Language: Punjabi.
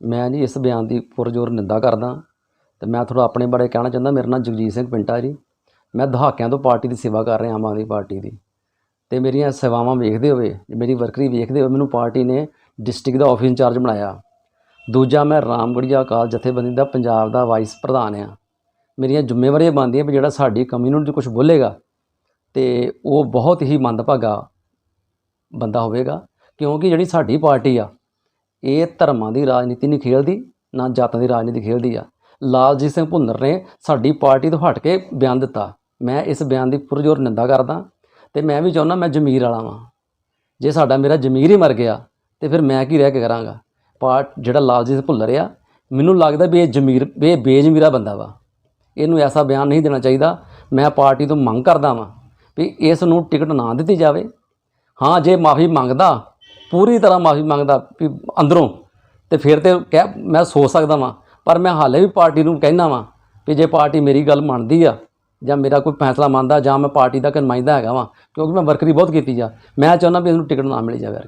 ਮੈਂ ਜੀ ਇਸ ਬਿਆਨ ਦੀ ਪੁਰਜ਼ੋਰ ਨਿੰਦਾ ਕਰਦਾ ਤੇ ਮੈਂ ਥੋੜਾ ਆਪਣੇ ਬਾਰੇ ਕਹਿਣਾ ਚਾਹੁੰਦਾ, ਮੇਰਾ ਨਾਮ ਜਗਜੀਤ ਸਿੰਘ ਪਿੰਟਾ ਜੀ। ਮੈਂ ਦਹਾਕਿਆਂ ਤੋਂ ਪਾਰਟੀ ਦੀ ਸੇਵਾ ਕਰ ਰਿਹਾ, ਆਮ ਆਦਮੀ ਪਾਰਟੀ ਦੀ। ਤੇ ਮੇਰੀਆਂ ਸੇਵਾਵਾਂ ਵੇਖਦੇ ਹੋਏ, ਮੇਰੀ ਵਰਕਰੀ ਵੇਖਦੇ ਹੋਏ ਮੈਨੂੰ ਪਾਰਟੀ ਨੇ ਡਿਸਟ੍ਰਿਕਟ ਦਾ ਆਫਿਸ ਇੰਚਾਰਜ ਬਣਾਇਆ। ਦੂਜਾ, ਮੈਂ ਰਾਮਗੜੀਆ ਅਕਾਲ ਜਥੇਬੰਦੀ ਦਾ ਪੰਜਾਬ ਦਾ ਵਾਈਸ ਪ੍ਰਧਾਨ ਆ ਮੇਰੀਆਂ ਜ਼ਿੰਮੇਵਾਰੀਆਂ ਬਣਦੀਆਂ ਵੀ ਜਿਹੜਾ ਸਾਡੀ ਕਮਿਊਨਿਟੀ ਕੁਝ ਬੋਲੇਗਾ ਤੇ ਉਹ ਬਹੁਤ ਹੀ ਮੰਦਭਾਗਾ ਬੰਦਾ ਹੋਵੇਗਾ, ਕਿਉਂਕਿ ਜਿਹੜੀ ਸਾਡੀ ਪਾਰਟੀ ਆ ਇਹ ਧਰਮਾਂ ਦੀ ਰਾਜਨੀਤੀ ਨਹੀਂ ਖੇਡਦੀ ਨਾ ਜਾਤਾਂ ਦੀ ਰਾਜਨੀਤੀ ਖੇਡਦੀ ਆ। ਲਾਲਜੀਤ ਸਿੰਘ ਭੁੰਨਰ ਨੇ ਸਾਡੀ ਪਾਰਟੀ ਤੋਂ ਹਟ ਕੇ ਬਿਆਨ ਦਿੱਤਾ। ਮੈਂ ਇਸ ਬਿਆਨ ਦੀ ਪੁਰਜ਼ੋਰ ਨਿੰਦਾ ਕਰਦਾ ਤੇ ਮੈਂ ਵੀ ਚਾਹੁੰਦਾ ਮੈਂ ਜ਼ਮੀਰ ਵਾਲਾ ਵਾਂ। ਜੇ ਸਾਡਾ ਮੇਰਾ ਜ਼ਮੀਰ ਹੀ ਮਰ ਗਿਆ ਤੇ ਫਿਰ ਮੈਂ ਕੀ ਰਹਿ ਕੇ ਕਰਾਂਗਾ? ਪਾਰਟ ਜਿਹੜਾ ਲਾਲਜੀਤ ਸਿੰਘ ਭੁੱਲਰ ਆ, ਮੈਨੂੰ ਲੱਗਦਾ ਵੀ ਇਹ ਜ਼ਮੀਰ ਇਹ ਬੇਜ਼ਮੀਰਾ ਬੰਦਾ ਵਾ। ਇਹਨੂੰ ਐਸਾ ਬਿਆਨ ਨਹੀਂ ਦੇਣਾ ਚਾਹੀਦਾ। ਮੈਂ ਪਾਰਟੀ ਤੋਂ ਮੰਗ ਕਰਦਾ ਵਾਂ ਵੀ ਇਸ ਨੂੰ ਟਿਕਟ ਨਾ ਦਿੱਤੀ ਜਾਵੇ। ਹਾਂ, ਜੇ ਮਾਫੀ ਮੰਗਦਾ ਪੂਰੀ ਤਰ੍ਹਾਂ ਮਾਫੀ ਮੰਗਦਾ ਵੀ ਅੰਦਰੋਂ ਤੇ ਫਿਰ ਤੇ ਕਹਿ ਮੈਂ ਸੋਚ ਸਕਦਾ ਵਾਂ, ਪਰ ਮੈਂ ਹਾਲੇ ਵੀ ਪਾਰਟੀ ਨੂੰ ਕਹਿਣਾ ਵਾਂ ਵੀ ਜੇ ਪਾਰਟੀ ਮੇਰੀ ਗੱਲ ਮੰਨਦੀ ਆ ਜਾਂ ਮੇਰਾ ਕੋਈ ਫੈਸਲਾ ਮੰਨਦਾ ਜਾਂ ਮੈਂ ਪਾਰਟੀ ਦਾ ਨੁਮਾਇੰਦਾ ਹੈਗਾ ਵਾਂ, ਕਿਉਂਕਿ ਮੈਂ ਵਰਕਰੀ ਬਹੁਤ ਕੀਤੀ ਜਾ ਮੈਂ ਚਾਹੁੰਦਾ ਵੀ ਇਹਨੂੰ ਟਿਕਟ ਨਾ ਮਿਲੀ ਜਾਵੇ